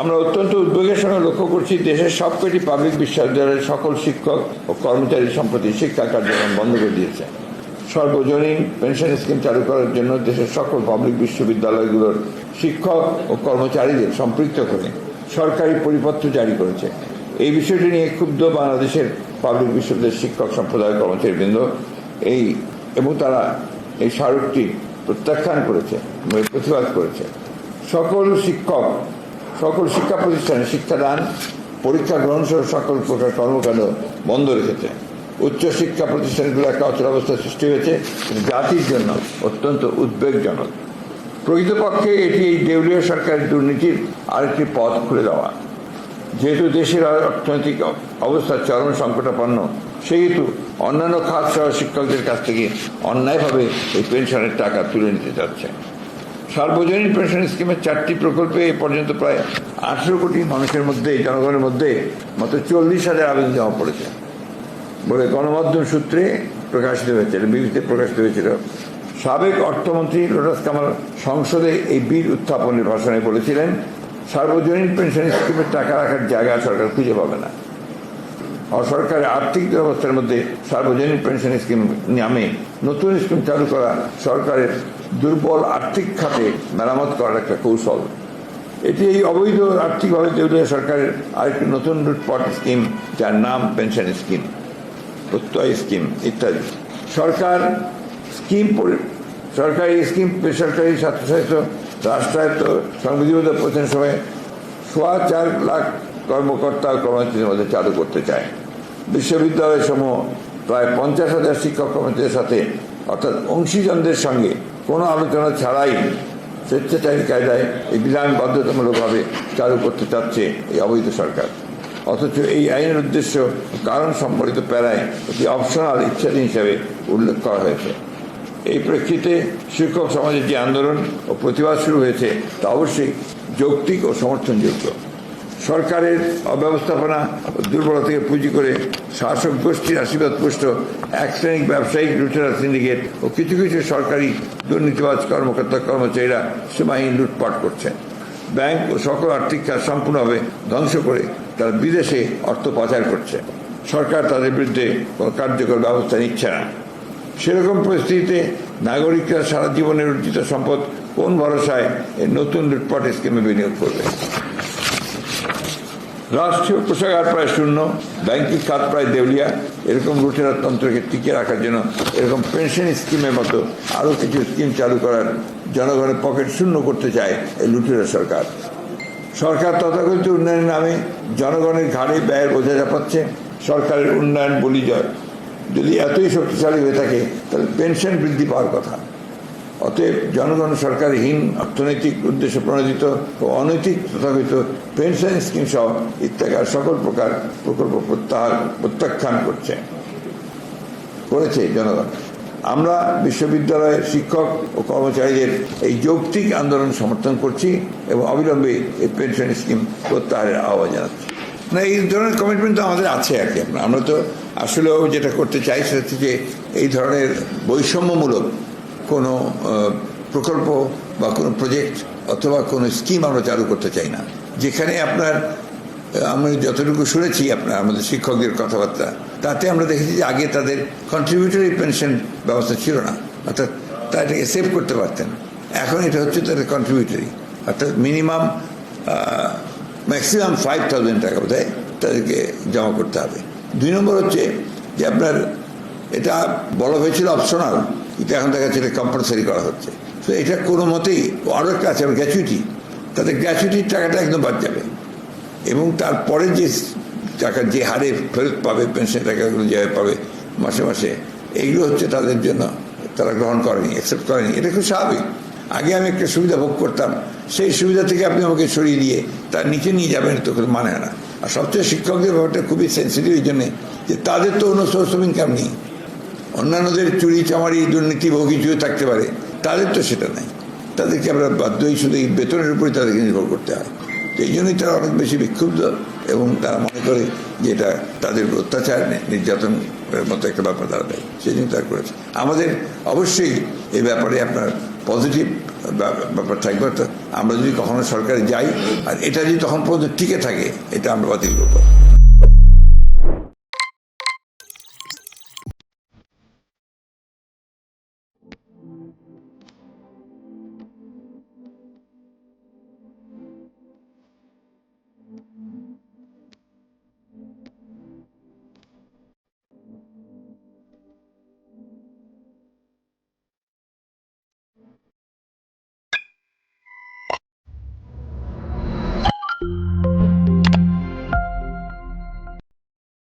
আমরা অত্যন্ত উদ্বেগের সঙ্গে লক্ষ্য করছি, দেশের সবকটি পাবলিক বিশ্ববিদ্যালয়ের সকল শিক্ষক ও কর্মচারী সম্প্রতি শিক্ষা কার্যক্রম বন্ধ করে দিয়েছে। সর্বজনীন পেনশন স্কিম চালু করার জন্য দেশের সকল পাবলিক বিশ্ববিদ্যালয়গুলোর শিক্ষক ও কর্মচারীদের সম্পৃক্ত করে সরকারি পরিপত্র জারি করেছে। এই বিষয়টি নিয়ে ক্ষুব্ধ বাংলাদেশের পাবলিক বিশ্ববিদ্যালয়ের শিক্ষক সম্প্রদায় কর্মচারীবৃন্দ, এই এবং তারা এই স্মারকটি প্রত্যাখ্যান করেছে, প্রতিবাদ করেছে। সকল শিক্ষক সকল শিক্ষা প্রতিষ্ঠানে শিক্ষাদান, পরীক্ষা গ্রহণ সহ সকল প্রকার কর্মকাণ্ড বন্ধ রেখেছে। উচ্চ শিক্ষা প্রতিষ্ঠানগুলো একটা অচলাবস্থা সৃষ্টি হয়েছে জাতির জন্য অত্যন্ত উদ্বেগজনক। প্রকৃতপক্ষে এটি এই দেউলিয়া সরকারের দুর্নীতির আরেকটি পথ খুলে দেওয়া। যেহেতু দেশের অর্থনৈতিক অবস্থা চরম সংকটাপন্ন, সেহেতু অন্যান্য খাত সহ শিক্ষকদের কাছ থেকে অন্যায়ভাবে এই পেনশনের টাকা তুলে নিতে যাচ্ছে সার্বজনীন পেনশন স্কিমের চারটি প্রকল্পে এ পর্যন্ত প্রায় আঠেরো কোটি মানুষের মধ্যে, জনগণের মধ্যে মাত্র চল্লিশ হাজার আবেদন জমা পড়েছে বলে গণমাধ্যম সূত্রে প্রকাশিত হয়েছিল বিবিসিতে প্রকাশিত হয়েছিল। সাবেক অর্থমন্ত্রী লোটাস কামাল সংসদে এই বিল উত্থাপনের ভাষণে বলেছিলেন, সার্বজনীন পেনশন স্কিমের টাকা রাখার জায়গা সরকার খুঁজে পাবে না। অসরকারের আর্থিক ব্যবস্থার মধ্যে সার্বজনীন পেনশন স্কিম নামে নতুন স্কিম চালু করা সরকারের দুর্বল আর্থিক খাতে মেরামত করার একটা কৌশল। এটি এই অবৈধ আর্থিকভাবে দেউলিয়া সরকারের আরেকটি নতুন লুটপাট স্কিম যার নাম পেনশন স্কিম প্রত্যয় স্কিম ইত্যাদি। সরকার স্কিম সরকারি স্কিম বেসরকারি স্বায়ত্তশাসিত রাষ্ট্রায়ত্ত সংবিধিবদ্ধ প্রতিষ্ঠান সময় সোয়া চার লাখ কর্মকর্তা ও কর্মচারীদের মধ্যে চালু করতে চায়। বিশ্ববিদ্যালয় সমূহ প্রায় পঞ্চাশ হাজার শিক্ষক কর্মচারীদের সাথে, অর্থাৎ অংশীজনদের সঙ্গে কোনো আলোচনা ছাড়াই স্বেচ্ছাচারী কায়দায় এই বিধান বাধ্যতামূলকভাবে চালু করতে চাচ্ছে এই অবৈধ সরকার। অথচ এই আইনের উদ্দেশ্য কারণ সম্পর্কিত প্যারায় একটি অপশনাল ইচ্ছাধীন হিসাবে উল্লেখ করা হয়েছে। এই প্রেক্ষিতে শিক্ষক সমাজের যে আন্দোলন ও প্রতিবাদ শুরু হয়েছে তা অবশ্যই যৌক্তিক ও সমর্থনযোগ্য। সরকারের অব্যবস্থাপনা ও দুর্বলতা থেকে পুঁজি করে শাসক গোষ্ঠীর আশীর্বাদ পুষ্ট এক শ্রেণিক ব্যবসায়িক লুটেরা সিন্ডিকেট ও কিছু কিছু সরকারি দুর্নীতিবাজ কর্মকর্তা কর্মচারীরা সীমাহীন লুটপাট করছেন। ব্যাংক ও সকল আর্থিক কাজ সম্পূর্ণভাবে ধ্বংস করে তারা বিদেশে অর্থ পাচার করছে। সরকার তাদের বিরুদ্ধে কোনো কার্যকর ব্যবস্থা নিচ্ছে না। সেরকম পরিস্থিতিতে নাগরিকরা সারা জীবনের অর্জিত সম্পদ কোন ভরসায় এই নতুন লুটপাট স্কিমে বিনিয়োগ করবে? রাষ্ট্রীয় কোষাগার প্রায় শূন্য। ব্যাংকিং খাত প্রায় দেউলিয়া। এরকম লুটেরা তন্ত্রকে টিকে রাখার জন্য এরকম পেনশন স্কিমের মতো আরও কিছু স্কিম চালু করার জনগণের পকেট শূন্য করতে চায় এই লুটেরা সরকার। সরকার তথাকথিত উন্নয়নের নামে জনগণের ঘাড়ে ব্যয়ের বোঝা চাপাচ্ছে সরকারের উন্নয়ন বলি জয়। যদি এতই শক্তিশালী হয়ে থাকে, তাহলে পেনশন বৃদ্ধি পাওয়ার কথা। অতএব জনগণ সরকারহীন, অর্থনৈতিক উদ্দেশ্য প্রণোদিত ও অনৈতিক তথাকথিত পেনশন স্কিম সহ ইত্যাদি আর সকল প্রকার প্রকল্প প্রত্যাহার, প্রত্যাখ্যান করছে, করেছে জনগণ। আমরা বিশ্ববিদ্যালয়ের শিক্ষক ও কর্মচারীদের এই যৌক্তিক আন্দোলন সমর্থন করছি এবং অবিলম্বে এই পেনশন স্কিম প্রত্যাহারের আহ্বান জানাচ্ছি। না, এই ধরনের কমিটমেন্ট তো আমাদের আছে আর কি। আমরা তো আসলেও যেটা করতে চাই সেটা হচ্ছে যে এই ধরনের বৈষম্যমূলক কোনো প্রকল্প বা কোনো প্রজেক্ট অথবা কোনো স্কিম আমরা চালু করতে চাই না। যেখানে আপনার আমি যতটুকু শুনেছি আপনার, আমাদের শিক্ষকদের কথাবার্তা, তাতে আমরা দেখেছি যে আগে তাদের কন্ট্রিবিউটরি পেনশন ব্যবস্থা ছিল না। অর্থাৎ তারা এটাকে সেভ করতে পারতেন। এখন এটা হচ্ছে তাদের কন্ট্রিবিউটরি অর্থাৎ মিনিমাম ম্যাক্সিমাম ফাইভ থাউজেন্ড টাকা বোধ তাদেরকে জমা করতে হবে। দুই নম্বর হচ্ছে যে আপনার, এটা বলা হয়েছিল অপশনাল কিন্তু এখন দেখা যাচ্ছে কম্পালসারি করা হচ্ছে। তো এটা কোনো মতেই, আরও একটা আছে আমার গ্র্যাচুইটি তাদের গ্র্যাচুইটির টাকাটা একদম বাদ যাবে। এবং তারপরে যে টাকা, যে হারে ফেরত পাবে পেনশন টাকাগুলো যেভাবে পাবে মাসে মাসে, এইগুলো হচ্ছে তাদের জন্য তারা গ্রহণ করেনি অ্যাকসেপ্ট করেনি। এটা খুব স্বাভাবিক। আগে আমি একটা সুবিধা ভোগ করতাম, সেই সুবিধা থেকে আপনি আমাকে সরিয়ে দিয়ে তার নিচে নিয়ে যাবেন, তো মানে না। আর সবচেয়ে শিক্ষকদের ব্যাপারটা খুবই সেন্সিটিভ এই জন্যে যে তাদের তো অন্য সোর্স অফ ইনকাম নেই। অন্যান্যদের চুরি চামারি, দুর্নীতি কিছু থাকতে পারে, তাদের তো সেটা নাই। তাদেরকে আমরা বাধ্যই শুধু এই বেতনের উপরে তাদেরকে নির্ভর করতে হয়। এই জন্যই তারা অনেক বেশি বিক্ষুব্ধ এবং তারা মনে করে যে এটা তাদের অত্যাচার নির্যাতন মতো একটা ব্যাপার দাঁড়াবে সেই জন্য তারা করেছে। আমাদের অবশ্যই এই ব্যাপারে আপনার পজিটিভ ব্যাপার থাকবে। অর্থাৎ আমরা যদি কখনো সরকারে যাই, আর এটা যদি তখন পর্যন্ত টিকে থাকে, এটা আমরা বাতিল করব।